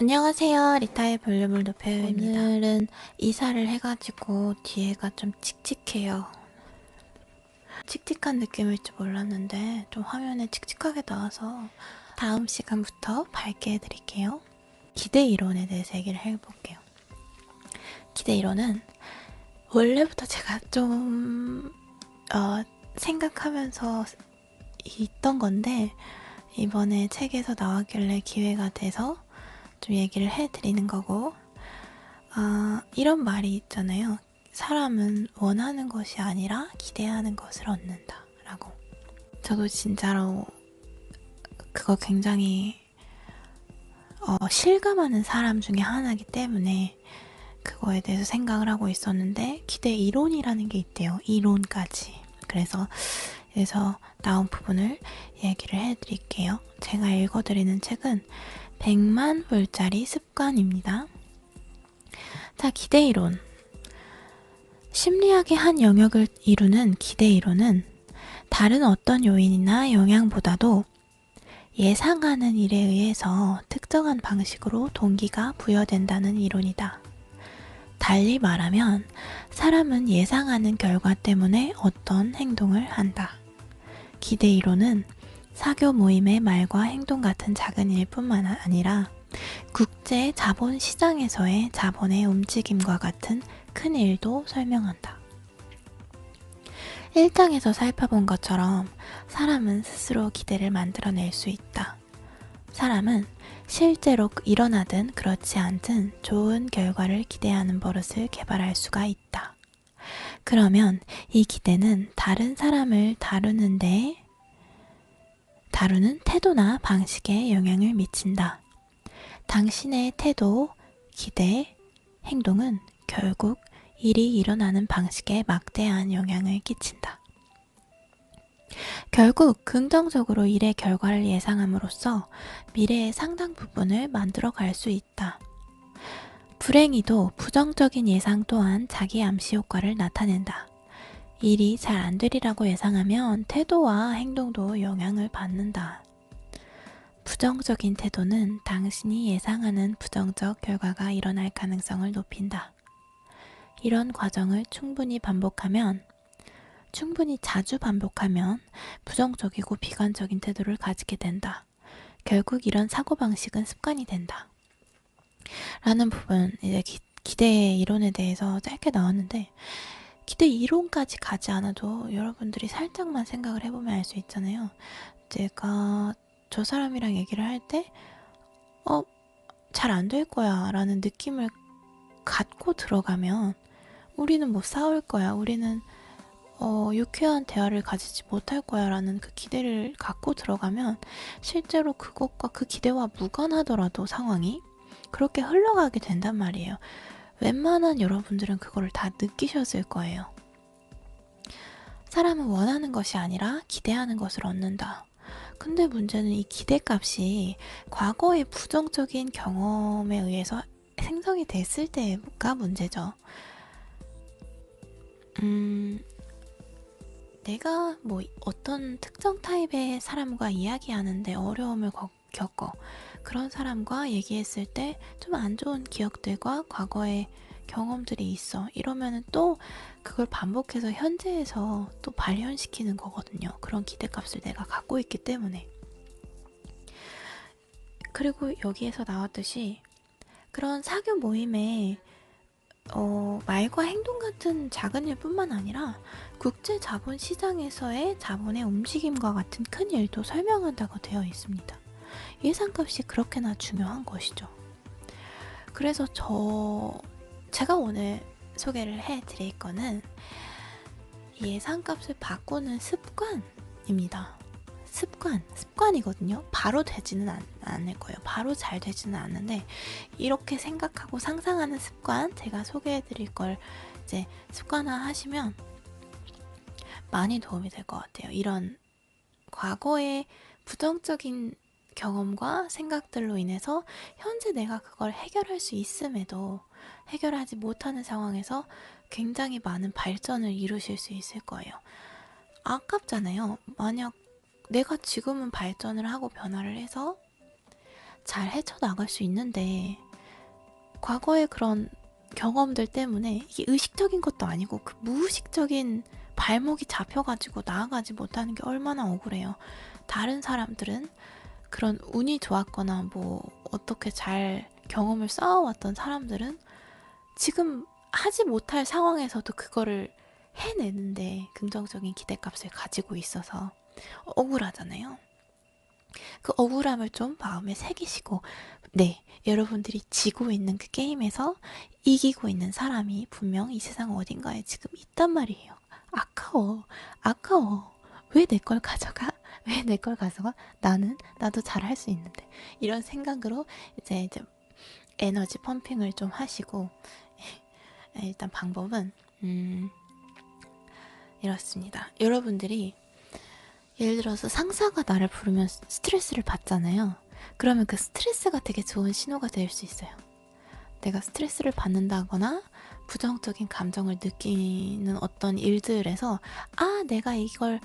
안녕하세요. 리타의 볼륨을 높여요입니다. 오늘은 이사를 해가지고 뒤에가 좀 칙칙해요. 칙칙한 느낌일 줄 몰랐는데 좀 화면에 칙칙하게 나와서 다음 시간부터 밝게 해드릴게요. 기대 이론에 대해서 얘기를 해볼게요. 기대 이론은 원래부터 제가 좀 어, 생각하면서 있던 건데 이번에 책에서 나왔길래 기회가 돼서 좀 얘기를 해드리는 거고, 아, 이런 말이 있잖아요. 사람은 원하는 것이 아니라 기대하는 것을 얻는다. 라고. 저도 진짜로 그거 굉장히 어, 실감하는 사람 중에 하나이기 때문에 그거에 대해서 생각을 하고 있었는데 기대 이론이라는 게 있대요. 이론까지. 그래서 여기서 나온 부분을 얘기를 해드릴게요. 제가 읽어드리는 책은 100만 불짜리 습관입니다. 자, 기대 이론. 심리학의 한 영역을 이루는 기대 이론은 다른 어떤 요인이나 영향보다도 예상하는 일에 의해서 특정한 방식으로 동기가 부여된다는 이론이다. 달리 말하면 사람은 예상하는 결과 때문에 어떤 행동을 한다. 기대 이론은 사교 모임의 말과 행동 같은 작은 일뿐만 아니라 국제 자본 시장에서의 자본의 움직임과 같은 큰 일도 설명한다. 1장에서 살펴본 것처럼 사람은 스스로 기대를 만들어낼 수 있다. 사람은 실제로 일어나든 그렇지 않든 좋은 결과를 기대하는 버릇을 개발할 수가 있다. 그러면 이 기대는 다른 사람을 다루는데 다루는 태도나 방식에 영향을 미친다. 당신의 태도, 기대, 행동은 결국 일이 일어나는 방식에 막대한 영향을 끼친다. 결국 긍정적으로 일의 결과를 예상함으로써 미래의 상당 부분을 만들어 갈 수 있다. 불행히도 부정적인 예상 또한 자기 암시 효과를 나타낸다. 일이 잘 안 되리라고 예상하면 태도와 행동도 영향을 받는다. 부정적인 태도는 당신이 예상하는 부정적 결과가 일어날 가능성을 높인다. 이런 과정을 충분히 반복하면, 충분히 자주 반복하면 부정적이고 비관적인 태도를 가지게 된다. 결국 이런 사고방식은 습관이 된다. 라는 부분, 이제 기, 기대 이론에 대해서 짧게 나왔는데, 기대 이론까지 가지 않아도 여러분들이 살짝만 생각을 해보면 알 수 있잖아요. 제가 저 사람이랑 얘기를 할 때, 어, 잘 안 될 거야 라는 느낌을 갖고 들어가면 우리는 뭐 싸울 거야. 우리는 어, 유쾌한 대화를 가지지 못할 거야 라는 그 기대를 갖고 들어가면 실제로 그것과 그 기대와 무관하더라도 상황이 그렇게 흘러가게 된단 말이에요. 웬만한 여러분들은 그거를 다 느끼셨을 거예요. 사람은 원하는 것이 아니라 기대하는 것을 얻는다. 근데 문제는 이 기대값이 과거의 부정적인 경험에 의해서 생성이 됐을 때가 문제죠. 음, 내가 뭐 어떤 특정 타입의 사람과 이야기하는데 어려움을 겪어. 그런 사람과 얘기했을 때 좀 안 좋은 기억들과 과거의 경험들이 있어. 이러면은 또 그걸 반복해서 현재에서 또 발현시키는 거거든요. 그런 기대값을 내가 갖고 있기 때문에. 그리고 여기에서 나왔듯이 그런 사교 모임에 어, 말과 행동 같은 작은 일뿐만 아니라 국제 자본 시장에서의 자본의 움직임과 같은 큰 일도 설명한다고 되어 있습니다. 예상값이 그렇게나 중요한 것이죠. 그래서 저 제가 오늘 소개를 해 드릴 거는 예상값을 바꾸는 습관입니다. 습관, 습관이거든요. 바로 되지는 않, 않을 거예요. 바로 잘 되지는 않는데 이렇게 생각하고 상상하는 습관 제가 소개해 드릴 걸 이제 습관화 하시면 많이 도움이 될 것 같아요. 이런 과거의 부정적인 경험과 생각들로 인해서 현재 내가 그걸 해결할 수 있음에도 해결하지 못하는 상황에서 굉장히 많은 발전을 이루실 수 있을 거예요. 아깝잖아요. 만약 내가 지금은 발전을 하고 변화를 해서 잘 헤쳐나갈 수 있는데 과거의 그런 경험들 때문에 이게 의식적인 것도 아니고 그 무의식적인 발목이 잡혀가지고 나아가지 못하는 게 얼마나 억울해요. 다른 사람들은 그런 운이 좋았거나 뭐 어떻게 잘 경험을 쌓아왔던 사람들은 지금 하지 못할 상황에서도 그거를 해내는데 긍정적인 기대값을 가지고 있어서 억울하잖아요. 그 억울함을 좀 마음에 새기시고, 네, 여러분들이 지고 있는 그 게임에서 이기고 있는 사람이 분명 이 세상 어딘가에 지금 있단 말이에요. 아까워, 아까워. 왜 내 걸 가져가? 왜 내 걸 가져가? 나는, 나도 잘 할 수 있는데. 이런 생각으로 이제, 이제 에너지 펌핑을 좀 하시고, 일단 방법은, 음, 이렇습니다. 여러분들이 예를 들어서 상사가 나를 부르면 스트레스를 받잖아요. 그러면 그 스트레스가 되게 좋은 신호가 될 수 있어요. 내가 스트레스를 받는다거나 부정적인 감정을 느끼는 어떤 일들에서 아, 내가 이걸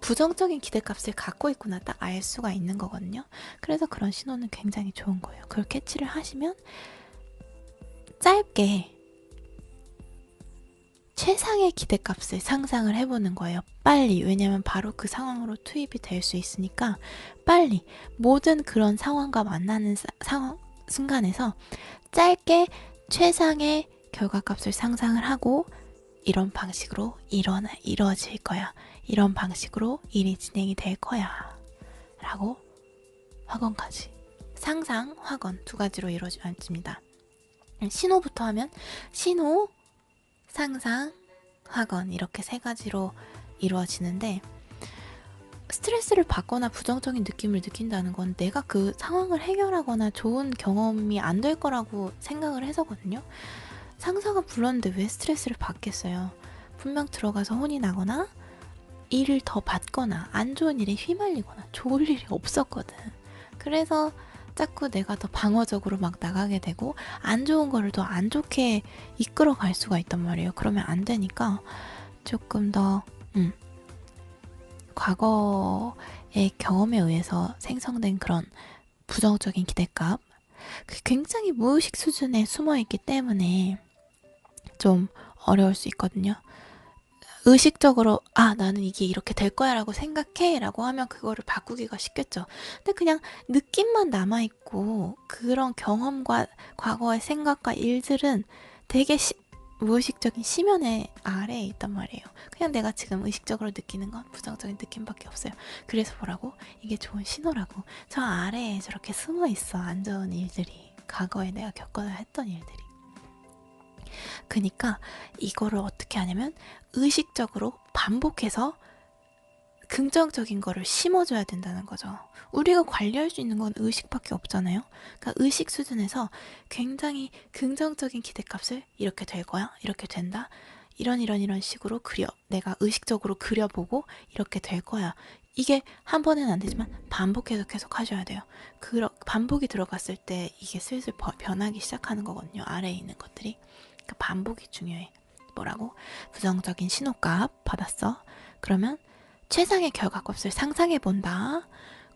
부정적인 기대값을 갖고 있구나 딱 알 수가 있는 거거든요. 그래서 그런 신호는 굉장히 좋은 거예요. 그걸 캐치를 하시면 짧게 최상의 기대값을 상상을 해보는 거예요. 빨리. 왜냐면 바로 그 상황으로 투입이 될 수 있으니까 빨리 모든 그런 상황과 만나는 사, 상황, 순간에서 짧게 최상의 결과값을 상상을 하고 이런 방식으로 일어나, 이루어질 거야. 이런 방식으로 일이 진행이 될 거야. 라고 확언까지. 상상, 확언 두 가지로 이루어집니다. 신호부터 하면 신호, 상상, 학원 이렇게 세 가지로 이루어지는데 스트레스를 받거나 부정적인 느낌을 느낀다는 건 내가 그 상황을 해결하거나 좋은 경험이 안 될 거라고 생각을 해서거든요. 상사가 불렀는데 왜 스트레스를 받겠어요? 분명 들어가서 혼이 나거나 일을 더 받거나 안 좋은 일에 휘말리거나 좋을 일이 없었거든. 그래서 자꾸 내가 더 방어적으로 막 나가게 되고 안 좋은 거를 더 안 좋게 이끌어 갈 수가 있단 말이에요. 그러면 안 되니까 조금 더 음, 과거의 경험에 의해서 생성된 그런 부정적인 기대값 굉장히 무의식 수준에 숨어 있기 때문에 좀 어려울 수 있거든요. 의식적으로 아 나는 이게 이렇게 될 거야라고 생각해라고 하면 그거를 바꾸기가 쉽겠죠. 근데 그냥 느낌만 남아 있고 그런 경험과 과거의 생각과 일들은 되게 시, 무의식적인 심연의 아래에 있단 말이에요. 그냥 내가 지금 의식적으로 느끼는 건 부정적인 느낌밖에 없어요. 그래서 뭐라고? 이게 좋은 신호라고. 저 아래에 저렇게 숨어 있어. 안 좋은 일들이. 과거에 내가 겪어야 했던 일들이. 그니까 이거를 어떻게 하냐면 의식적으로 반복해서 긍정적인 거를 심어줘야 된다는 거죠. 우리가 관리할 수 있는 건 의식밖에 없잖아요. 그러니까 의식 수준에서 굉장히 긍정적인 기대값을 이렇게 될 거야, 이렇게 된다, 이런 이런 이런 식으로 그려. 내가 의식적으로 그려보고 이렇게 될 거야. 이게 한 번은 안 되지만 반복해서 계속 하셔야 돼요. 그 반복이 들어갔을 때 이게 슬슬 변하기 시작하는 거거든요. 아래에 있는 것들이. 그 반복이 중요해. 뭐라고? 부정적인 신호값 받았어. 그러면 최상의 결과값을 상상해 본다.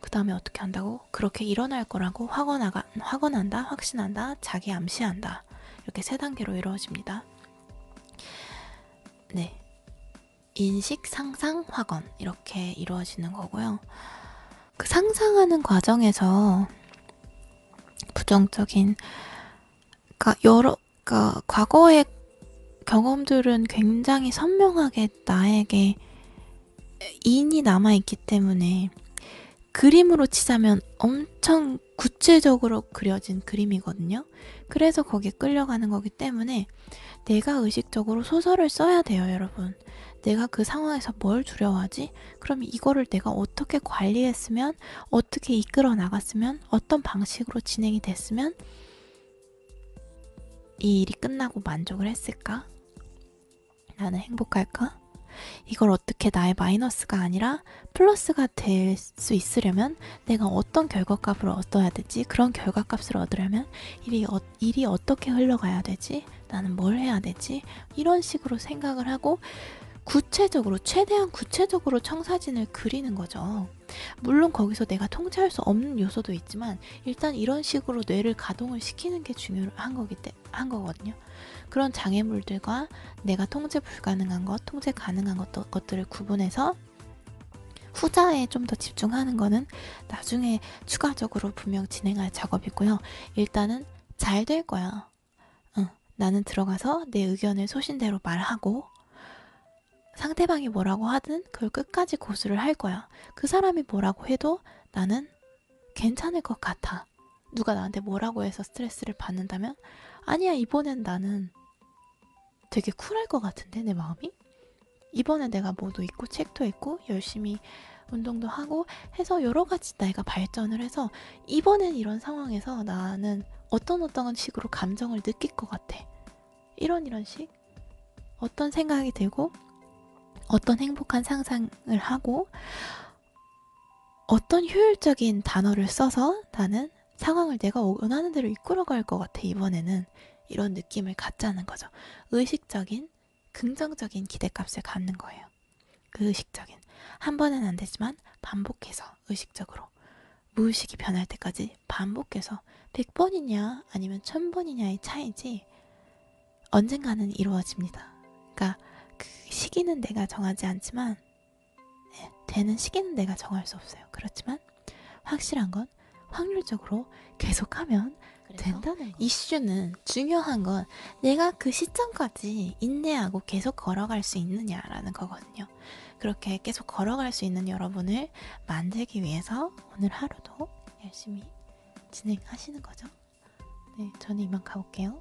그 다음에 어떻게 한다고? 그렇게 일어날 거라고 확언하가, 확언한다, 확신한다, 자기 암시한다. 이렇게 세 단계로 이루어집니다. 네. 인식, 상상, 확언. 이렇게 이루어지는 거고요. 그 상상하는 과정에서 부정적인, 그러니까 여러, 그러니까 과거의 경험들은 굉장히 선명하게 나에게 인이 남아있기 때문에 그림으로 치자면 엄청 구체적으로 그려진 그림이거든요. 그래서 거기에 끌려가는 거기 때문에 내가 의식적으로 소설을 써야 돼요, 여러분. 내가 그 상황에서 뭘 두려워하지? 그럼 이거를 내가 어떻게 관리했으면, 어떻게 이끌어 나갔으면, 어떤 방식으로 진행이 됐으면 이 일이 끝나고 만족을 했을까? 나는 행복할까? 이걸 어떻게 나의 마이너스가 아니라 플러스가 될 수 있으려면 내가 어떤 결과값을 얻어야 되지? 그런 결과값을 얻으려면 일이, 어, 일이 어떻게 흘러가야 되지? 나는 뭘 해야 되지? 이런 식으로 생각을 하고 구체적으로 최대한 구체적으로 청사진을 그리는 거죠. 물론 거기서 내가 통제할 수 없는 요소도 있지만 일단 이런 식으로 뇌를 가동을 시키는 게 중요한 거기 때, 한 거거든요. 그런 장애물들과 내가 통제 불가능한 것, 통제 가능한 것, 것들을 구분해서 후자에 좀 더 집중하는 거는 나중에 추가적으로 분명 진행할 작업이고요. 일단은 잘 될 거야. 응, 나는 들어가서 내 의견을 소신대로 말하고 상대방이 뭐라고 하든 그걸 끝까지 고수를 할 거야. 그 사람이 뭐라고 해도 나는 괜찮을 것 같아. 누가 나한테 뭐라고 해서 스트레스를 받는다면 아니야 이번엔 나는 되게 쿨할 것 같은데 내 마음이 이번에 내가 뭐도 있고 책도 있고 열심히 운동도 하고 해서 여러 가지 내가 발전을 해서 이번엔 이런 상황에서 나는 어떤 어떤 식으로 감정을 느낄 것 같아. 이런 이런 식 어떤 생각이 들고 어떤 행복한 상상을 하고 어떤 효율적인 단어를 써서 나는 상황을 내가 원하는 대로 이끌어갈 것 같아 이번에는 이런 느낌을 갖자는 거죠. 의식적인 긍정적인 기대값을 갖는 거예요. 그 의식적인 한 번은 안 되지만 반복해서 의식적으로 무의식이 변할 때까지 반복해서 100번이냐 아니면 1000번이냐의 차이지 언젠가는 이루어집니다. 그러니까 그 시기는 내가 정하지 않지만 네, 되는 시기는 내가 정할 수 없어요. 그렇지만 확실한 건 확률적으로 계속하면 된다는 거. 이슈는 중요한 건 내가 그 시점까지 인내하고 계속 걸어갈 수 있느냐라는 거거든요. 그렇게 계속 걸어갈 수 있는 여러분을 만들기 위해서 오늘 하루도 열심히 진행하시는 거죠. 네, 저는 이만 가볼게요.